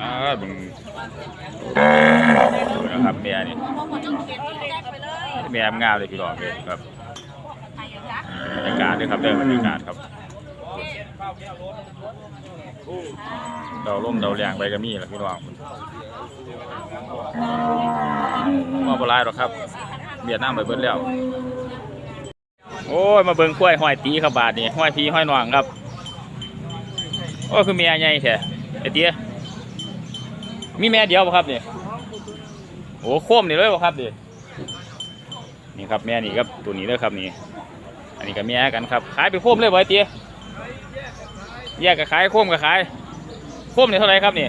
อ่าเบึงนะครับเมียนี่เมียงามเลยพี่น้องเลยครับบรรยากาศด้วยครับเด้อบรรยากาศครับเดาล่มเดาแรงไปก็มีแหละพี่น้องว่าบราณหรอกครับเบียดน้ำไปเบิดแล้วโอ้ยมาเบิ่งกล้วยห้อยตีครับบาทนี่ห้อยพีห้อยหนวงครับ โอ้คือเมียใหญ่แท้ไอเตี้ย มีแม่เดียวป่ะครับนี่โอ้โค้มนี่เลยป่ะครับดินี่ครับแม่นี่ครับตัวนี้เลยครับนี่ อันนี้กับแม่กันครับ ขายไปโค้มเลยบ่ไอเตี้ยแยกกับขายโค้มกับขายโค้มนี่เท่าไหร่ครับนี่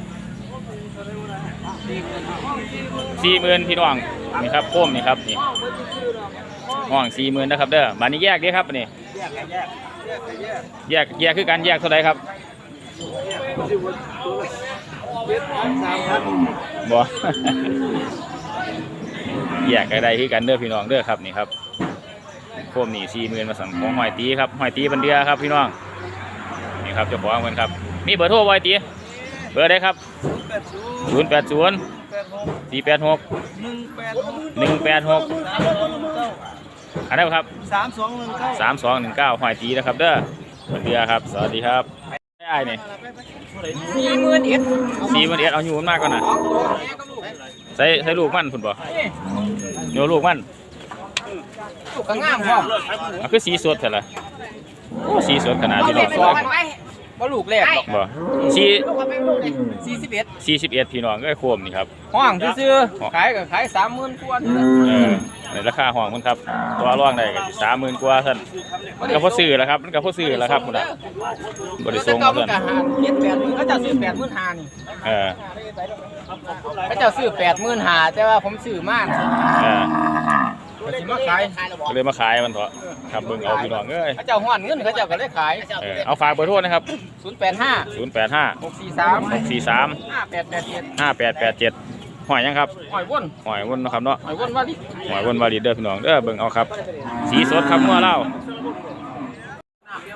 สี่หมื่นพี่น้องนี่ครับโค้มนี่ครับนี่ห้องสี่หมื่นนะครับเด้อบานนี้แยกเด้อครับนี่แยกแยกแยกคือกันแยกเท่าไหร่ครับ บ่แยกอะไรคือกันเด้อพี่น้องเด้อครับนี่ครับโคมนี่สี่หมื่นมาสั่งของหอยตีครับหอยตีบันเดียครับพี่น้องนี่ครับเจ้าของเพิ่นครับ มีเบอร์โทรไว้ตีเบอร์ได้ครับแปดศูนย์ศูนย์แปดศูนย์แปดหกสี่แปดหกหนึ่งแปดหกหนึ่งแปดหกอันนั้นครับสามสองหนึ่งเก้าสามสองหนึ่งเก้าหอยตีนะครับ เด้อบันเดียครับ สวัสดีครับ ได้นี่สี่หมื่นเอ็ดสี่หมื่นเอ็ดเอาอยู่มันมากก่อนนะใส่ใส่ลูกมันคุณบ่โยลูกมันถูกกระง่ามพ่อมันคือสีสดแต่ละโอ้สีสดขนาดพี่น้องสองว่าลูกแรกหรอกบ่สีสี่สิบเอ็ดสี่สิบเอ็ดพี่น้องก็โคมนี่ครับห้องซื้อๆขายก็ขายสามหมื่นกว่านี่แหละเออ ในราคาห้องมันครับ ตัวร่องได้ก็สามหมื่นกว่าท่านมันก็พอซื้อแล้วครับมันก็พอซื้อแล้วครับคุณอะบริส่งเก่าท่านมันก็หาเจ็ดแปดหมื่นเขาจะซื้อแปดหมื่นห้านี่เออเขาจะซื้อแปดหมื่นห้าแต่ว่าผมซื้อมากเออก็สิมาขายก็เลยมาขายมันเถอะครับเบิ่งเอาพี่น้องเอ้ยเขาเจ้าห้อนเงินเขาเจ้าก็เลยขายเออเอาฝากเบอร์โทรนะครับศูนย์แปด ห้าศูนย์แปดห้าหกสี่สามหกสี่สามห้าแปดแปดเจ็ดห้าแปดแปดเจ็ดหอยยังครับหอยว่นหอยวนเนาะครับเนาะหอยว่นว่าดิหอยวนวาลีเด้อพี่น้องเด้อเบิ่งเอาครับ สีสดครับงัวเล่า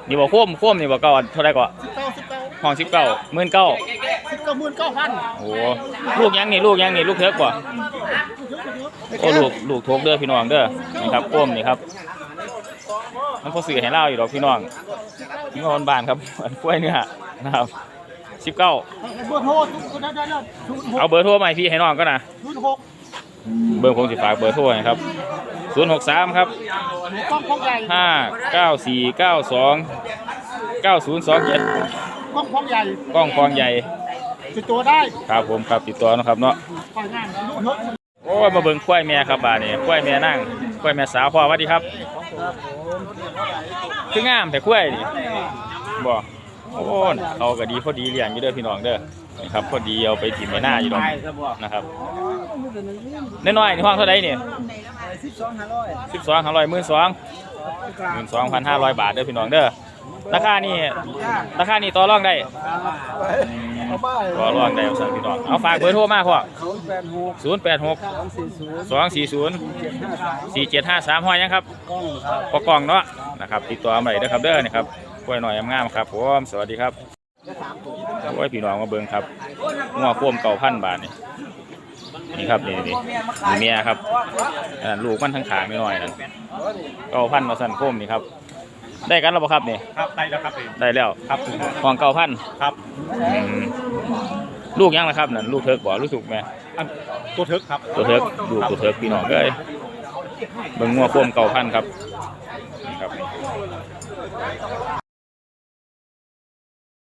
นี่บ่โค้มโค้มนี่บ่เก่าเท่าไหร่ก่อนสิบเก้าสิบเก้าห้องสิบเก้าหมื่นเก้าสิบเก้าหมื่นเก้าพันโอ้ลูกยังนี่ลูกยังนี่ลูกเทิกบ่โอ้ลูกลูกทกเด้อพี่น้องเด้อนี่ครับโค้มนี่ครับมันพอสื่อให้เล่าอยู่ดอกพี่น้องนี่งอนบ้านครับอันกล้วยเนื้อนะครับ สิบเก้าเบอร์โทรทุกคนได้แล้วศูนย์หกเอาเบอร์โทรมาให้พี่ให้น้องก็นะศูนย์หกเบอร์ผมสิฝากเบอร์โทรให้ครับศูนย์หกสามครับกล้องพองใหญ่ห้าเก้าสี่เก้าสองเก้าศูนย์สองเจ็ดกล้องพองใหญ่กล้องฟองใหญ่ติดตัวได้ครับผมครับติดต่อนะครับเนาะฝ่ายงานลูกเยอะโอ้ยมาเบิ่งควายแม่ครับบาดนี้ควายแม่นั่งควายแม่สาวพ่อสวัสดีครับคืองามแต่ควายนี่บ่ โอ้ยเขาก็ดีพอดีเลี้ยงอยู่เด้อพี่น้องเด้อนี่ครับพอดีเอาไปถิ่มไปหน้าอยู่ดอกนะครับน้อยๆนี่ห้องเท่าไหร่นี่ยสิบสองห้าร้อยสิบสองห้าร้อยหมื่นสองหมื่นสองพันห้าร้อยบาทเด้อพี่น้องเด้อราคานี่ราคานี่ต่อรองได้ต่อรองได้สั่งพี่น้องเอาฝากเบอร์โทรมาพ่อศูนย์แปดหกศูนย์แปดหกสองสี่ศูนย์สี่เจ็ดห้าสามห้อยยังครับกล้องครับกล่องเนาะนะครับติดต่อมาได้เด้อครับเด้อนี่ครับ กล้วยหน่อยงามๆครับผมสวัสดีครับโอ้ยพี่น้องมาเบิ่งครับงัวพ่วมเก่าพันบาทนี่นี่ครับนี่นี่นี่เมียครับอันนั้นลูกมันทั้งขางนิดหน่อยนั่นเก่าพันมาสั่นโค้มนี่ครับได้กันแล้วบ่ครับนี่ครับได้แล้วครับเองได้แล้วครับห้องเก่าพันครับอืมลูกยังละครับนั่นลูกเถิกบ่ลูกสุกแม่อันตัวทึกครับตัวเถิกลูกตัวเถิกพี่น้องเอ้ยเบิ่งงัวพ่วมเก่าพันครับนี่ครับ